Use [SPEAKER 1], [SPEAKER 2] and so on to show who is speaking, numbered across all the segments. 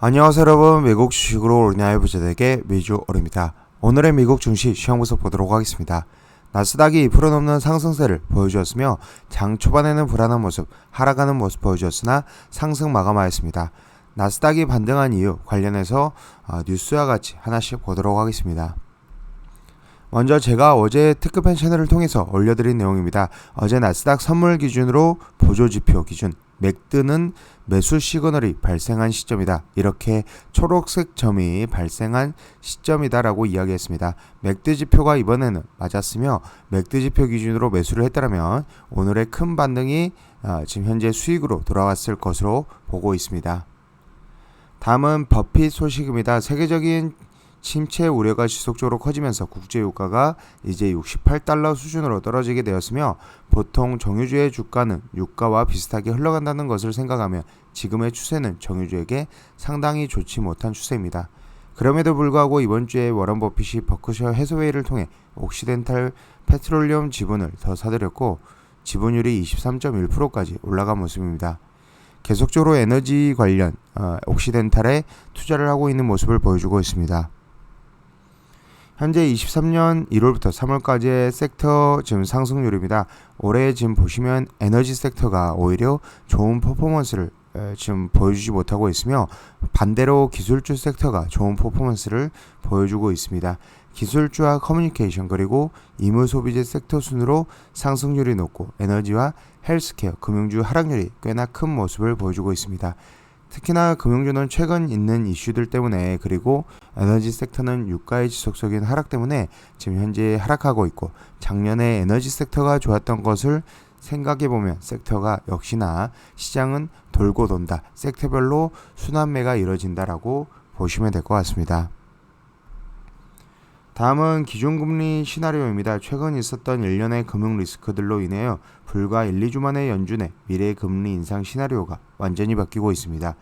[SPEAKER 1] 안녕하세요 여러분 미국 주식으로 오르냐의 부자에게 미주 오릅니다. 오늘의 미국 시황 분석 보도록 하겠습니다. 나스닥이 2% 넘는 상승세를 보여주었으며 장 초반에는 불안한 모습, 하락하는 모습 보여주었으나 상승 마감하였습니다. 나스닥이 반등한 이유 관련해서 어, 뉴스와 같이 하나씩 보도록 하겠습니다. 먼저 제가 어제 특급편 채널을 통해서 올려드린 내용입니다. 어제 나스닥 선물 기준으로 보조 지표 기준 맥드는 매수 시그널이 발생한 시점이다. 이렇게 초록색 점이 발생한 시점이다라고 이야기했습니다. 맥드 지표가 이번에는 맞았으며 맥드 지표 기준으로 매수를 했다면 오늘의 큰 반등이 어, 지금 현재 수익으로 돌아왔을 것으로 보고 있습니다. 다음은 버핏 소식입니다. 세계적인 침체 우려가 지속적으로 커지면서 국제 유가가 이제 68달러 수준으로 떨어지게 되었으며 보통 정유주의 주가는 유가와 비슷하게 흘러간다는 것을 생각하면 지금의 추세는 정유주에게 상당히 좋지 못한 추세입니다. 그럼에도 불구하고 이번 주에 워런 버핏이 버크셔 해소웨이를 통해 옥시덴탈 페트롤리움 지분을 더 사들였고 지분율이 23.1%까지 올라간 모습입니다. 계속적으로 에너지 관련 어, 옥시덴탈에 투자를 하고 있는 모습을 보여주고 있습니다. 현재 23년 1월부터 3월까지의 섹터 지금 상승률입니다. 올해 지금 보시면 에너지 섹터가 오히려 좋은 퍼포먼스를 지금 보여주지 못하고 있으며 반대로 기술주 섹터가 좋은 퍼포먼스를 보여주고 있습니다. 기술주와 커뮤니케이션 그리고 임무 소비재 섹터 순으로 상승률이 높고 에너지와 헬스케어, 금융주 하락률이 꽤나 큰 모습을 보여주고 있습니다. 특히나 금융주는 최근 있는 이슈들 때문에 그리고 에너지 섹터는 유가의 지속적인 하락 때문에 지금 현재 하락하고 있고 작년에 에너지 섹터가 좋았던 것을 생각해 보면 섹터가 역시나 시장은 돌고 돈다. 섹터별로 순환매가 이뤄진다라고 보시면 될 것 같습니다. 다음은 기준금리 시나리오입니다. 최근 있었던 일련의 금융 리스크들로 인해요. 불과 1, 2주 만에 연준의 미래 금리 인상 시나리오가 완전히 바뀌고 있습니다.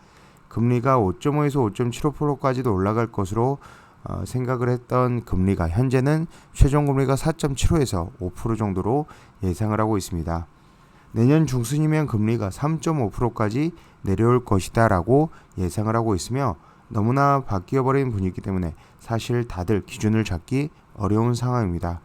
[SPEAKER 1] 금리가 5.5에서 5.75%까지도 올라갈 것으로 어, 생각을 했던 금리가 현재는 최종 금리가 4.75에서 5% 정도로 예상을 하고 있습니다. 내년 중순이면 금리가 3.5%까지 내려올 것이다라고 예상을 하고 있으며 너무나 바뀌어버린 분위기 때문에 사실 다들 기준을 잡기 어려운 상황입니다.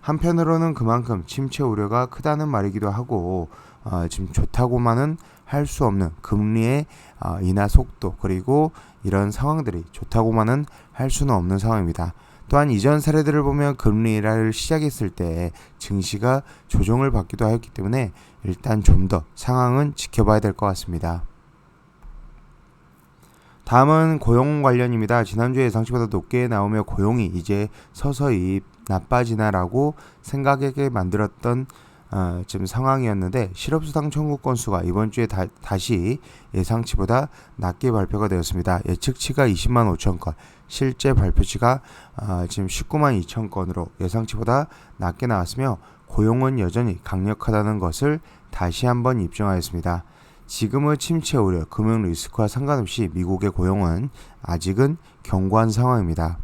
[SPEAKER 1] 한편으로는 그만큼 침체 우려가 크다는 말이기도 하고 어, 지금 좋다고만은 할 수 없는 금리의 어, 인하 속도 그리고 이런 상황들이 좋다고만은 할 수는 없는 상황입니다. 또한 이전 사례들을 보면 금리를 시작했을 때 증시가 조정을 받기도 하였기 때문에 일단 좀 더 상황은 지켜봐야 될 것 같습니다. 다음은 고용 관련입니다. 지난주에 예상치보다 높게 나오며 고용이 이제 서서히 나빠지나라고 생각하게 만들었던 어, 지금 상황이었는데 실업수당 청구 건수가 이번 주에 다, 시 예상치보다 낮게 발표가 되었습니다. 예측치가 20만 5천 건, 실제 발표치가 어, 지금 19만 2천 건으로 예상치보다 낮게 나왔으며 고용은 여전히 강력하다는 것을 다시 한번 입증하였습니다. 지금의 침체 우려, 금융 리스크와 상관없이 미국의 고용은 아직은 견고한 상황입니다.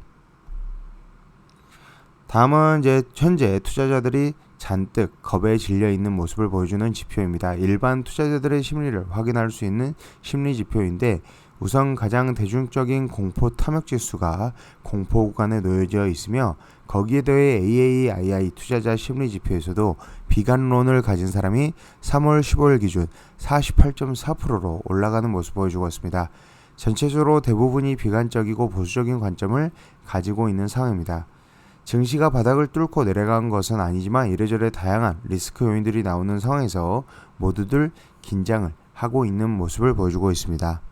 [SPEAKER 1] 다음은 이제 현재 투자자들이 잔뜩 겁에 질려 있는 모습을 보여주는 지표입니다. 일반 투자자들의 심리를 확인할 수 있는 심리 지표인데 우선 가장 대중적인 공포 탐욕 지수가 공포 구간에 놓여져 있으며 거기에 더해 AAII 투자자 심리 지표에서도 비관론을 가진 사람이 3월 15일 기준 48.4%로 올라가는 모습을 보여주고 있습니다. 전체적으로 대부분이 비관적이고 보수적인 관점을 가지고 있는 상황입니다. 증시가 바닥을 뚫고 내려간 것은 아니지만 이래저래 다양한 리스크 요인들이 나오는 상황에서 모두들 긴장을 하고 있는 모습을 보여주고 있습니다.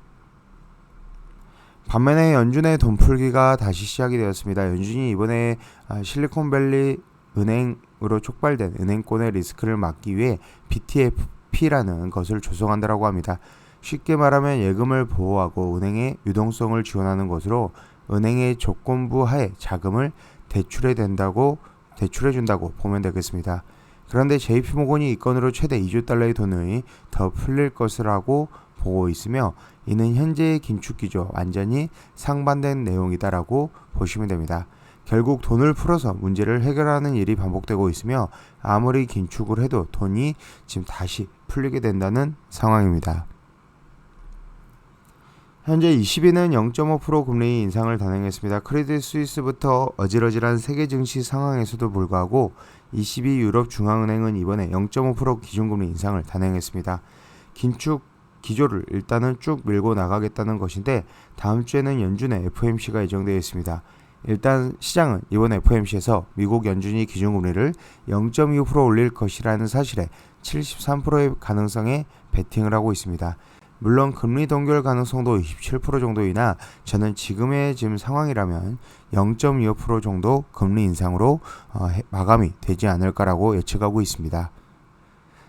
[SPEAKER 1] 반면에 연준의 돈풀기가 다시 시작이 되었습니다. 연준이 이번에 아, 실리콘밸리 은행으로 촉발된 은행권의 리스크를 막기 위해 BTFP라는 것을 조성한다고 합니다. 쉽게 말하면 예금을 보호하고 은행의 유동성을 지원하는 것으로 은행의 조건부 하에 자금을 대출해 된다고 대출해 준다고 보면 되겠습니다. 그런데 JP모건이 이 건으로 최대 2조 달러의 돈을 더 풀릴 것이라고 보고 있으며 이는 현재의 긴축 기조 완전히 상반된 내용이다라고 보시면 됩니다. 결국 돈을 풀어서 문제를 해결하는 일이 반복되고 있으며 아무리 긴축을 해도 돈이 지금 다시 풀리게 된다는 상황입니다. 현재 20위는 0.5% 금리 인상을 단행했습니다. 크레딧 스위스부터 어질어질한 세계 증시 상황에서도 불구하고 22 유럽 중앙은행은 이번에 0.5% 기준금리 인상을 단행했습니다. 긴축 기조를 일단은 쭉 밀고 나가겠다는 것인데 다음 주에는 연준의 FOMC가 예정되어 있습니다. 일단 시장은 이번 FOMC에서 미국 연준이 기준금리를 0.25% 올릴 것이라는 사실에 73%의 가능성에 베팅을 하고 있습니다. 물론 금리 동결 가능성도 27% 정도이나 저는 지금의 지금 상황이라면 0.25% 정도 금리 인상으로 어, 마감이 되지 않을까라고 예측하고 있습니다.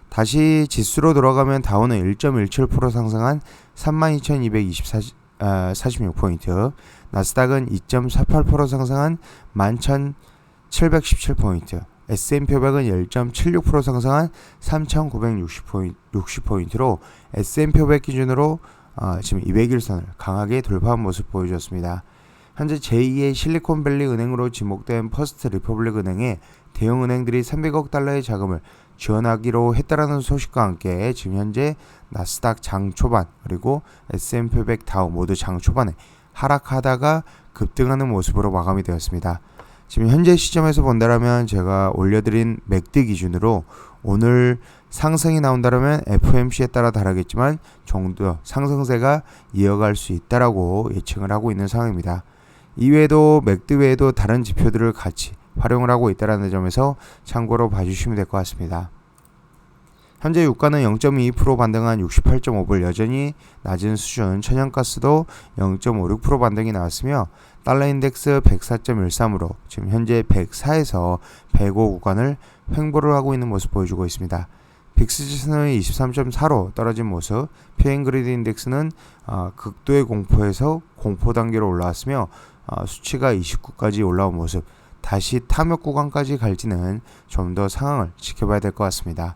[SPEAKER 1] 다시 지수로 돌아가면 다우는 1.17% 상승한 32,246포인트, 나스닥은 2.48% 상승한 11,717포인트, S&P 500은 10.76% 상승한 3,960포인트로 S&P 500 기준으로 어, 지금 200일선을 강하게 돌파한 모습 보여줬습니다. 현재 제2의 실리콘밸리 은행으로 지목된 퍼스트 리퍼블릭 은행에 대형 은행들이 300억 달러의 자금을 지원하기로 했다라는 소식과 함께 지금 현재 나스닥 장 초반 그리고 S&P 500 다우 모두 장 초반에 하락하다가 급등하는 모습으로 마감이 되었습니다. 지금 현재 시점에서 본다라면 제가 올려드린 맥드 기준으로 오늘 상승이 나온다라면 FOMC에 따라 다르겠지만 정도 상승세가 이어갈 수 있다라고 예측을 하고 있는 상황입니다. 이외에도 맥드 외에도 다른 지표들을 같이 활용을 하고 있다는 점에서 참고로 봐주시면 될 것 같습니다. 현재 유가는 0.22% 반등한 68.5불 여전히 낮은 수준 천연가스도 0.56% 반등이 나왔으며 달러 인덱스 104.13으로 지금 현재 104에서 105 구간을 횡보를 하고 있는 모습 보여주고 있습니다. 빅스 지수는 23.4로 떨어진 모습, 피행 그리드 인덱스는 어, 극도의 공포에서 공포 단계로 올라왔으며 어, 수치가 29까지 올라온 모습, 다시 탐욕 구간까지 갈지는 좀 더 상황을 지켜봐야 될 것 같습니다.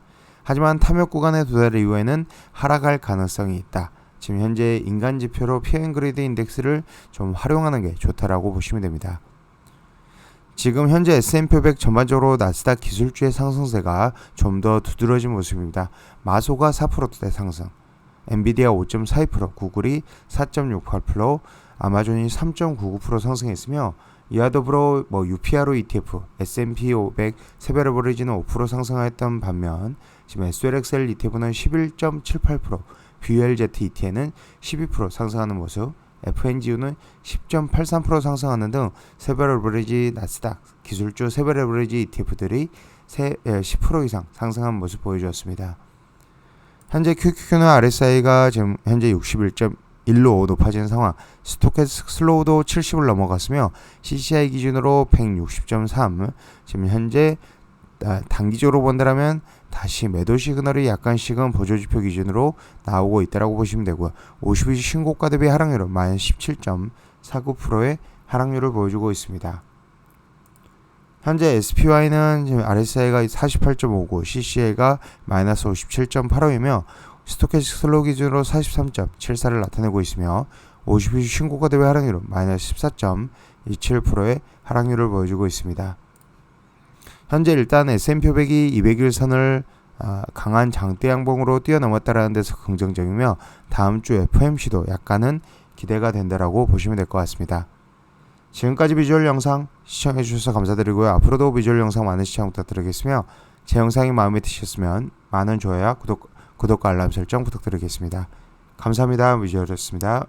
[SPEAKER 1] 하지만 탐욕 구간에 도달 이후에는 하락할 가능성이 있다. 지금 현재 인간 지표로 피행 그리드 인덱스를 좀 활용하는 게 좋다라고 보시면 됩니다. 지금 현재 S&P 500 전반적으로 나스닥 기술주의 상승세가 좀 더 두드러진 모습입니다. 마소가 4%대 상승, 엔비디아 5.42%, 구글이 4.68%, 아마존이 3.99% 상승했으며 이와 더불어 뭐 UPRO ETF, S&P 500 세별 레버리지는 5% 상승하였던 반면 지금 SLXL ETF는 11.78%, BULZ ETN은 12% 상승하는 모습, FNGU는 10.83% 상승하는 등 세별 레버리지 나스닥 기술주 세별 레버리지 ETF들이 10% 이상 상승한 모습 보여주었습니다. 현재 QQQ는 RSI가 지금 현재 61. 1로 높아진 상황. 스토캐스틱 슬로우도 70을 넘어갔으며 CCI 기준으로 160.3. 지금 현재 아, 단기적으로 본다면 다시 매도 시그널이 약간씩은 보조지표 기준으로 나오고 있다라고 보시면 되고요. 52주 신고가 대비 하락률은 마이너스 17.49%의 하락률을 보여주고 있습니다. 현재 SPY는 지금 RSI가 48.59, CCI가 마이너스 57.85이며 스토캐스틱 슬로우 기준으로 43.74를 나타내고 있으며 52주 신고가 대비 하락률은 마이너스 14.27%의 하락률을 보여주고 있습니다. 현재 일단 S&P 500이 200일 선을 아, 강한 장대 양봉으로 뛰어넘었다라는 데서 긍정적이며 다음 주 FOMC도 약간은 기대가 된다라고 보시면 될 것 같습니다. 지금까지 비주얼 영상 시청해 주셔서 감사드리고요. 앞으로도 비주얼 영상 많은 시청 부탁드리겠으며 제 영상이 마음에 드셨으면 많은 좋아요, 구독, 구독과 알람 설정 부탁드리겠습니다. 감사합니다. 위주얼이었습니다.